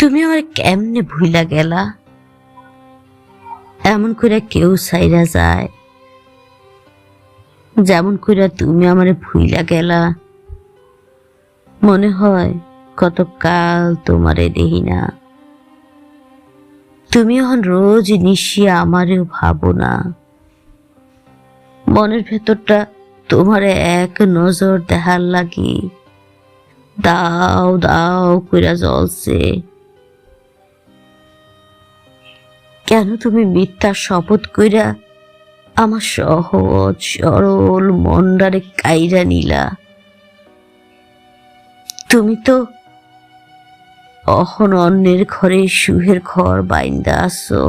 তুমি আমার কেমনে ভুইলা গেলা? এমন করে কেউ সাইরা যায়। যেমন করে তুমি আমারে ভুইলা গেলা। মনে হয় কত কাল তোমারে দেহি না। তুমি এখন রোজ নিশি আমারেও ভাবো না। মনের ভেতরটা তোমারে এক নজর দেখার লাগি। দাও দাও কইরা জ্বলছে। কেন তুমি মিথ্যা শপথ কইরা আমার সহজ, সরল মন্ডারে কাইরা নিলা? তুমি তো অহন অন্যের ঘরে সুহের ঘর বাইন্দা আসো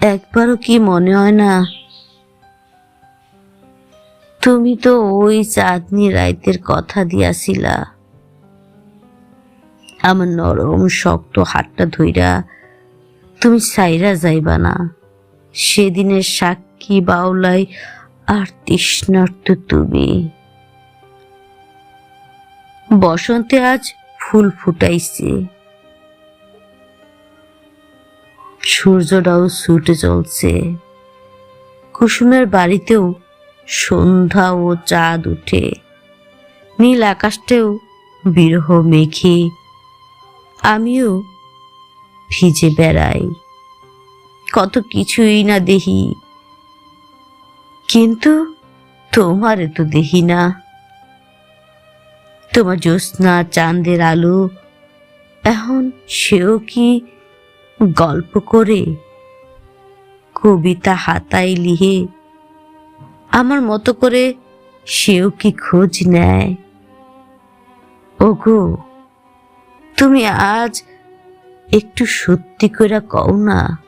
একবারও কি মনে হয় না তুমি তো ওই চাঁদনি রাইতের কথা দিয়াছিলা। আমার নরম, শক্ত হাতটা ধইরা তুমি সাইরা যাইবা না। সেদিনের সাক্ষী বাউলাই আর তৃষ্ণার্ত তুমি। বসন্তে আজ ফুল ফুটাইছে। সূর্যটাও ছুটে চলছে। কুসুমের বাড়িতেও সন্ধ্যা ও চাঁদ উঠে। নীল আকাশটাও বিরহ মেঘে। আমিও ভিজে বেড়াই। কত কিছুই না দেখি। কিন্তু তোমার তো দেখি না। তোমার জ্যোৎস্না, চাঁদের আলো, এখন সেও কি গল্প করে? কবিতা হাতায় লিহে আমার মতো করে সেও কি খোঁজ নেয়? ওগো, তুমি আজ একটু সত্যি করে কও না।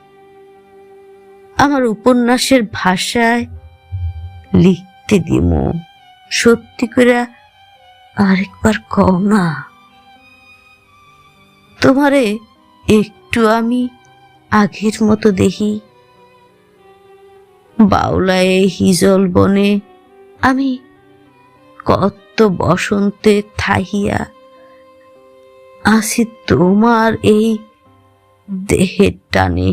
আমার উপন্যাসের ভাষায় লিখতে দিমু। সত্যি করে আরেকবার কও না। তোমারে একটু আমি আগের মতো দেখি। বাউলায় হিজল বনে আমি কত বসন্তে থাহিয়া আসি তোমার এই দেহের টানে